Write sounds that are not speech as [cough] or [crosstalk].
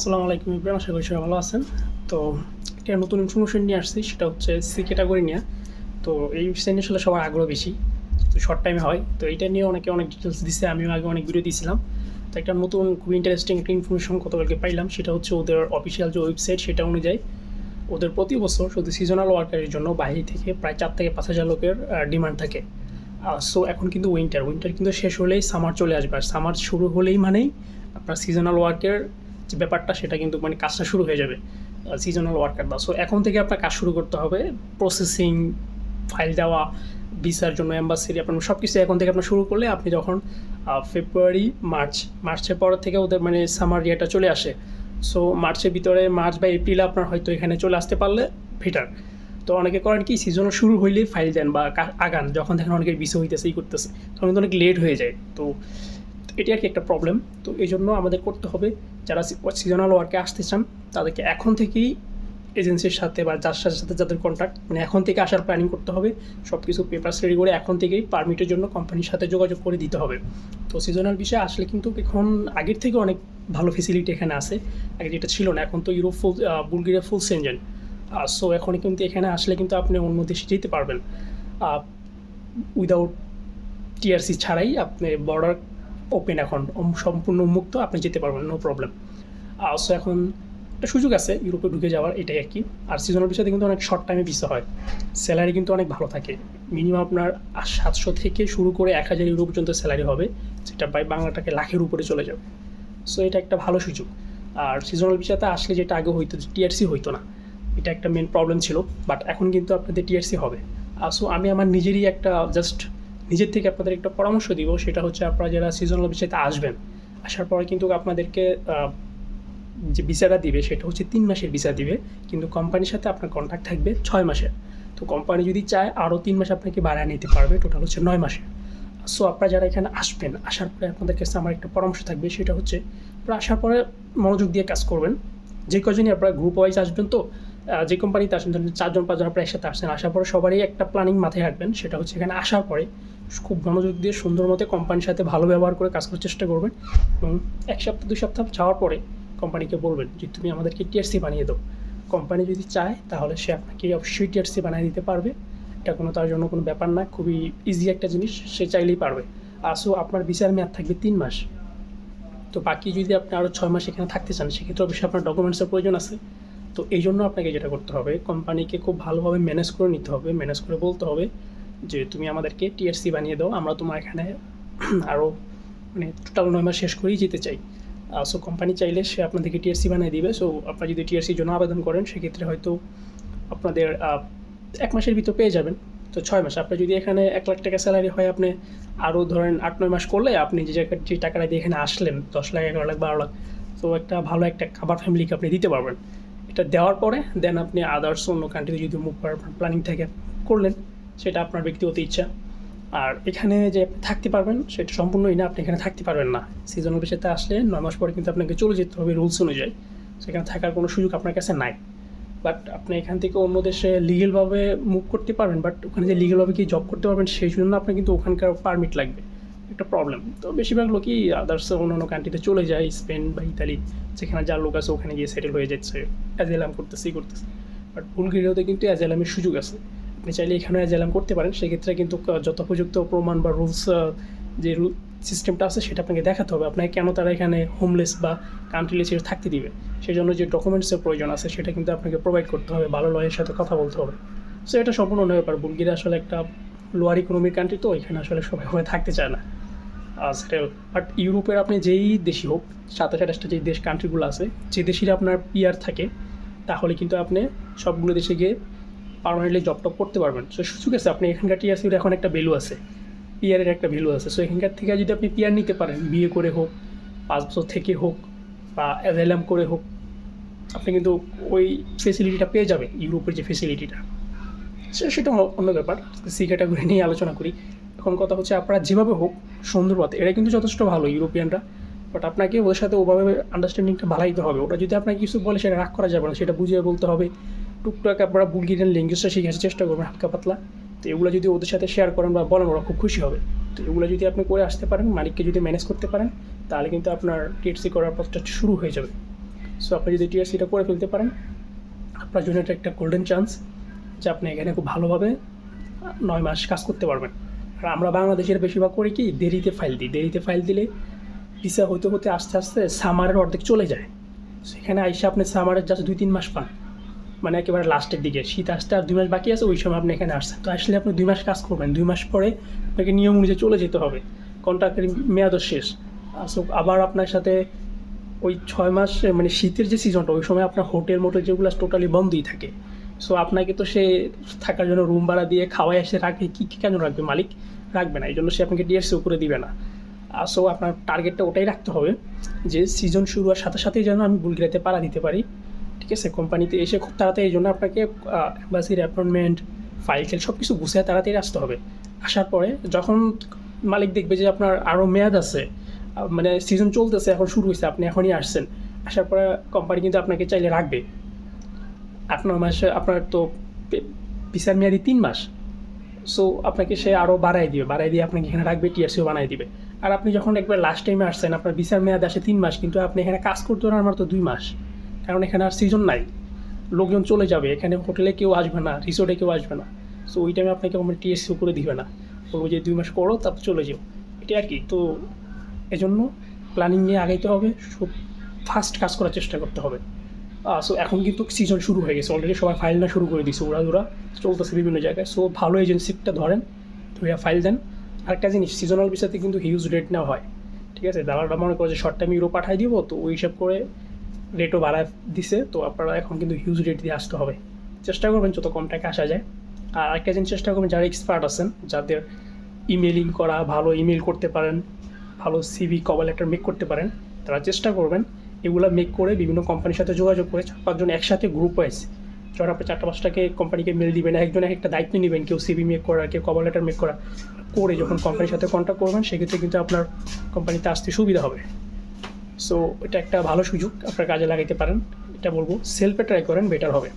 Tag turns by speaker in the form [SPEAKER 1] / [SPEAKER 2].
[SPEAKER 1] আসসালামু আলাইকুম ইব্রাহিম, আশা করি সবাই ভালো আছেন। তো একটা নতুন ইনফরমেশন নিয়ে আসছি, সেটা হচ্ছে সি ক্যাটাগরি নিয়ে। তো এই নিয়ে আসলে সবার আগ্রহ বেশি, তো শর্ট টাইমে হয়। তো এটা নিয়ে অনেকে অনেক ডিটেলস দিছে, আমিও আগে অনেক ভিডিও দিয়েছিলাম তো একটা নতুন খুব ইন্টারেস্টিং একটা ইনফরমেশন গতকালকে পাইলাম, সেটা হচ্ছে ওদের অফিসিয়াল যে ওয়েবসাইট সেটা অনুযায়ী ওদের প্রতি বছর শুধু সিজনাল ওয়ার্কারের জন্য বাইরে থেকে প্রায় চার থেকে পাঁচ হাজার লোকের ডিমান্ড থাকে। সো এখন কিন্তু উইন্টার উইন্টার কিন্তু শেষ হলেই সামার চলে আসবে। আর সামার শুরু হলেই মানেই আপনার সিজনাল ওয়ার্কের যে ব্যাপারটা সেটা কিন্তু মানে কাজটা শুরু হয়ে যাবে সিজনাল ওয়ার্কার বা সো এখন থেকে আপনার কাজ শুরু করতে হবে প্রসেসিং ফাইল দেওয়া ভিসার জন্য অ্যাম্বাসিডি আপনার সব কিছু এখন থেকে আপনার শুরু করলে আপনি যখন ফেব্রুয়ারি মার্চ মার্চের পর থেকে ওদের মানে সামার ইয়েটা চলে আসে। সো মার্চের ভিতরে মার্চ বা এপ্রিলে আপনার হয়তো এখানে চলে আসতে পারলে ফিটার তো অনেকে করেন কি সিজন শুরু হইলেই ফাইল দেন বা আগান, যখন দেখেন অনেকের বিষয় হইতেছে এই করতেছে, তখন কিন্তু অনেক লেট হয়ে যায়। তো এটি আর কি একটা প্রবলেম তো এই জন্য আমাদের করতে হবে, যারা সিজনাল ওয়ার্কে আসতে চান, তাদেরকে এখন থেকেই এজেন্সির সাথে বা যার সাথে সাথে যাদের কন্ট্যাক্ট মানে এখন থেকে আসার প্ল্যানিং করতে হবে। সব কিছু পেপার রেডি করে এখন থেকেই পারমিটের জন্য কোম্পানির সাথে যোগাযোগ করে দিতে হবে। তো সিজনাল বিষয়ে আসলে কিন্তু এখন আগের থেকে অনেক ভালো ফেসিলিটি এখানে আছে। আগে যেটা ছিল না, এখন তো Europe full Bulgaria full Schengen so এখন কিন্তু এখানে আসলে কিন্তু আপনি অন্য দেশে যেতে পারবেন। উইদাউট টিআরসি ছাড়াই আপনি বর্ডার ওপেন এখন সম্পূর্ণ উন্মুক্ত আপনি যেতে পারবেন নো প্রবলেম সো এখন একটা সুযোগ আছে, ইউরোপে ঢুকে যাওয়ার, এটাই আর কি। আর সিজনাল বিষয়তে কিন্তু অনেক শর্ট টাইমে ভিসা হয়। স্যালারি কিন্তু অনেক ভালো থাকে। মিনিমাম আপনার সাতশো থেকে শুরু করে এক হাজার ইউরো পর্যন্ত স্যালারি হবে, যেটা প্রায় বাংলাটাকে লাখের উপরে চলে যাবে। সো এটা একটা ভালো সুযোগ। আর সিজনাল বিষয়তে আসলে যেটা আগে হইতো টিআরসি হইতো না। এটা একটা মেন প্রবলেম ছিল বাট এখন কিন্তু আপনাদের টিআরসি হবে। সো আমি আমার নিজেরই একটা জাস্ট নিজের থেকে আপনাদের একটা পরামর্শ দিব, সেটা হচ্ছে আপনারা যারা সিজনাল বিষয়তে আসবেন, আসার পরে কিন্তু আপনাদেরকে যে ভিসাটা দিবে সেটা হচ্ছে তিন মাসের ভিসা দিবে, কিন্তু কোম্পানির সাথে আপনার কন্ট্যাক্ট থাকবে ছয় মাসের। তো কোম্পানি যদি চায় আরও তিন মাস আপনাকে বাড়ায় নিতে পারবে টোটাল হচ্ছে নয় মাসে সো আপনারা যারা এখানে আসবেন, আসার পরে আপনাদের কাছে আমার একটা পরামর্শ থাকবে, সেটা হচ্ছে আপনারা আসার পরে মনোযোগ দিয়ে কাজ করবেন। যে কজনই আপনারা গ্রুপ ওয়াইজ আসবেন তো যে কোম্পানিতে আসেন, ধরেন চারজন, পাঁচজন আপনারা একসাথে আসছেন আসার পরে সবারই একটা প্ল্যানিং মাথায় রাখবেন, সেটা হচ্ছে এখানে আসার পরে খুব মনোযোগ দিয়ে সুন্দর মতো কোম্পানির সাথে ভালো ব্যবহার করে কাজ করার চেষ্টা করবেন এবং এক সপ্তাহ, দুই সপ্তাহ যাওয়ার পরে কোম্পানিকে বলবেন যে, তুমি আমাদেরকে টিআরসি বানিয়ে দাও। কোম্পানি যদি চায়, তাহলে সে আপনাকে অবশ্যই টিআরসি বানিয়ে দিতে পারবে। এটা কোনো, তার জন্য কোনো ব্যাপার না, খুবই ইজি একটা জিনিস, সে চাইলেই পারবে। আর সো আপনার ভিসার মেয়াদ থাকবে তিন মাস। তো বাকি যদি আপনি আরও ছয় মাস এখানে থাকতে চান, সেক্ষেত্রে অবশ্যই আপনার ডকুমেন্টসের প্রয়োজন আছে। তো এই জন্য আপনাকে যেটা করতে হবে কোম্পানিকে খুব ভালোভাবে ম্যানেজ করে নিতে হবে ম্যানেজ করে বলতে হবে যে তুমি আমাদেরকে টিআরসি বানিয়ে দাও, আমরা তোমার এখানে [clears throat] আরও মানে টোটাল নয় মাস শেষ করেই যেতে চাই। সো কোম্পানি চাইলে সে আপনাদেরকে টিআরসি বানিয়ে দিবে। সো আপনারা যদি টিআরসির জন্য আবেদন করেন, সেক্ষেত্রে হয়তো আপনাদের এক মাসের ভিতর পেয়ে যাবেন। তো ছয় মাস। আপনার যদি এখানে এক লাখ টাকা স্যালারি হয়, আপনি আরও ধরেন আট, নয় মাস করলে আপনি যে জায়গায়, যে টাকাটা দিয়ে এখানে আসলেন, দশ লাখ, এগারো লাখ, বারো লাখ, তো একটা ভালো একটা খাবার ফ্যামিলিকে আপনি দিতে পারবেন। এটা দেওয়ার পরে দেন আপনি আদার্স অন্য কান্ট্রিতে যদি মুভ করার প্ল্যানিং থাকে, করলেন। সেটা আপনার ব্যক্তিগত ইচ্ছা। আর এখানে যে আপনি থাকতে পারবেন, সেটা সম্পূর্ণই না, আপনি এখানে থাকতে পারবেন না। সিজনাল বিষয়তে আসলে নয় মাস পরে কিন্তু আপনাকে চলে যেতে হবে রুলস অনুযায়ী। সেখানে থাকার কোনো সুযোগ আপনার কাছে নাই। বাট আপনি এখান থেকে অন্য দেশে লিগেলভাবে মুভ করতে পারবেন বাট ওখানে যে লিগেলভাবে কি জব করতে পারবেন, সেই জন্য আপনার কিন্তু ওখানকার পারমিট লাগবে। একটা প্রবলেম তো বেশিরভাগ লোকই আদার্স অন্যান্য কান্ট্রিতে চলে যায় স্পেন বা ইতালি যেখানে যার লোক আছে ওখানে গিয়ে সেটেল হয়ে যাচ্ছে। অ্যাজেলাম করতেছে করতেছে। বাট বুলগেরিয়াতে কিন্তু অ্যাজেলামের সুযোগ আছে। আপনি চাইলে এখানে অ্যাজেলাম করতে পারেন। সেক্ষেত্রে কিন্তু যথোপযুক্ত প্রমাণ বা রুলস যে রুল, সিস্টেমটা আছে সেটা আপনাকে দেখাতে হবে। আপনাকে কেন তারা এখানে হোমলেস বা কান্ট্রিলেস হিসেবে থাকতে দিবে? সেই জন্য যে ডকুমেন্টসের প্রয়োজন আছে সেটা কিন্তু আপনাকে প্রোভাইড করতে হবে। ভালো লয়ের সাথে কথা বলতে হবে। সো এটা সম্পূর্ণ অন্য ব্যাপার। বুলগেরিয়া আসলে একটা লোয়ার ইকোনমিক কান্ট্রি তো এখানে আসলে সবাই সবাই থাকতে চায় না। বাট ইউরোপের আপনি যেই দেশই হোক, সাতাশ আঠাশটা যে দেশ কান্ট্রিগুলো আছে, যে দেশের আপনার পিয়ার থাকে, তাহলে কিন্তু আপনি সবগুলো দেশে গিয়ে পারমানেন্টলি জব টপ করতে পারবেন। সো সুযোগ আছে, আপনি এখানকার টিআরসির এখন একটা ভ্যালু আছে। পিয়ারের একটা ভ্যালু আছে। সো এখানকার থেকে যদি আপনি পিয়ার নিতে পারেন বিয়ে করে হোক, পাঁচ বছর থেকে হোক, বা অ্যাভেলাম করে হোক, আপনি কিন্তু ওই ফেসিলিটিটা পেয়ে যাবেন ইউরোপের যে ফেসিলিটিটা সেটা অন্য- ব্যাপার। সি ক্যাটাগরি নিয়ে আলোচনা করি। এখন কথা হচ্ছে, আপনারা যেভাবে হোক, সুন্দর পথে এরা কিন্তু যথেষ্ট ভালো ইউরোপিয়ানরা বাট আপনাকে ওদের সাথে ওভাবে আন্ডারস্ট্যান্ডিংটা ভালাইতে হবে। ওরা যদি আপনাকে কিছু বলে, সেটা রাগ করা যাবে না, সেটা বুঝিয়ে বলতে হবে। টুকটাক আপনারা বুলগেরিয়ান ল্যাঙ্গুয়েজটা শেখার চেষ্টা করবেন হালকা পাতলা। তো এগুলো যদি ওদের সাথে শেয়ার করেন বা বলেন ওরা খুব খুশি হবে। তো এগুলো যদি আপনি করে আসতে পারেন মালিককে যদি ম্যানেজ করতে পারেন, তাহলে কিন্তু আপনার টিএসসি করার পথটা শুরু হয়ে যাবে। সো আপনি যদি টিআরসিটা করে ফেলতে পারেন, আপনার জন্য এটা একটা গোল্ডেন চান্স যে আপনি এখানে খুব ভালোভাবে নয় মাস কাজ করতে পারবেন। আর আমরা বাংলাদেশের বেশিরভাগ করি কি, দেরিতে ফাইল দিই। দেরিতে ফাইল দিলে ভিসা হতে হতে আস্তে আস্তে সামারের অর্ধেক চলে যায়। সেখানে আইসা আপনি সামারের জাস্ট দুই, তিন মাস পান। মানে একেবারে লাস্টের দিকে। শীত আসতে আর দুই মাস বাকি আছে, ওই সময় আপনি এখানে আসছেন। তো আসলে আপনি দুই মাস কাজ করবেন। দুই মাস পরে আপনাকে নিয়ম অনুযায়ী চলে যেতে হবে। কন্ট্রাক্টের মেয়াদও শেষ। সো আবার আপনার সাথে ওই ছয় মাস মানে শীতের যে সিজনটা ওই সময় আপনার হোটেল মোটেল যেগুলো টোটালি বন্ধই থাকে। সো আপনাকে তো সে থাকার জন্য রুম ভাড়া দিয়ে খাওয়াই এসে রাখবে কী কী কেন রাখবে? মালিক রাখবে না। এই জন্য সে আপনাকে ডিএসসি করে দিবে না। সো আপনার টার্গেটটা ওটাই রাখতে হবে যে সিজন শুরু হওয়ার সাথে সাথেই যেন আমি বুলগেরিয়াতে পাড়া দিতে পারি। ঠিক আছে কোম্পানিতে এসে খুব তাড়াতাড়ি এই জন্য আপনাকে অ্যাম্বাসির অ্যাপয়েন্টমেন্ট ফাইল টেল সব কিছু গুছিয়ে তাড়াতাড়ি আসতে হবে। আসার পরে যখন মালিক দেখবে যে আপনার আরও মেয়াদ আছে মানে সিজন চলতেছে, এখন শুরু হয়েছে আপনি এখনই আসছেন। আসার পরে কোম্পানি কিন্তু আপনাকে চাইলে রাখবে। আট, নয় মাসে আপনার তো ভিসার মেয়াদি তিন মাস। সো আপনাকে সে আরও বাড়াই দিবে বাড়াই দিয়ে আপনাকে এখানে রাখবে টিআরসিও বানাই দিবে। আর আপনি যখন একবার লাস্ট টাইমে আসছেন, আপনার ভিসার মেয়াদ আসে তিন মাস, কিন্তু আপনি এখানে কাজ করতে আমার তো দুই মাস। কারণ এখানে আর সিজন নাই। লোকজন চলে যাবে, এখানে হোটেলে কেউ আসবে না রিসোর্টে কেউ আসবে না। সো ওই টাইমে আপনাকে কোনো টিএসসিও করে দিবে না। বলব যে দুই মাস করো, তারপর চলে যাও। এটা আর কি। তো এজন্য প্ল্যানিং নিয়ে আগাইতে হবে। সব ফাস্ট কাজ করার চেষ্টা করতে হবে। সো এখন কিন্তু সিজন শুরু হয়ে গেছে। অলরেডি সবাই ফাইল না শুরু করে দিয়েছে ওরা ওরা চলতেছে বিভিন্ন জায়গায়। সো ভালো এজেন্সিটা ধরেন ধরে ফাইল দেন। আরেকটা জিনিস সিজনাল বিষয়তে কিন্তু হিউজ রেট নেওয়া হয়। ঠিক আছে? দালালরা মনে করে যে শর্ট টাইম ইউরো পাঠাই দিব, তো ওই হিসাব করে রেটও বাড়ায় দিছে, তো আপনারা এখন কিন্তু হিউজ রেট দিয়ে আসতে হবে। চেষ্টা করবেন যত কম টাকা আসা যায়। আর আরেকটা জিনিস চেষ্টা করবেন, যারা এক্সপার্ট আছেন, যাদের ইমেলিং করা, ভালো ইমেল করতে পারেন, ভালো সিভি কভার লেটার মেক করতে পারেন, তারা চেষ্টা করবেন এগুলো মেক করে বিভিন্ন কোম্পানির সাথে যোগাযোগ করে চার পাঁচজন একসাথে গ্রুপ ওয়াইজ যখন আপনি চারটা পাঁচটাকে কোম্পানিকে মেল দিবেন, একজন এক একটা দায়িত্ব নেবেন, কেউ সিভি মেক করা, কেউ কভার লেটার মেক করা, করে যখন কোম্পানির সাথে কন্ট্যাক্ট করবেন, সেক্ষেত্রে কিন্তু আপনার কোম্পানিতে আসতে সুবিধা হবে। সো এটা একটা ভালো সুযোগ, আপনার কাজে লাগাইতে পারেন। এটা বলব সেলফে ট্রাই করেন বেটার হবে।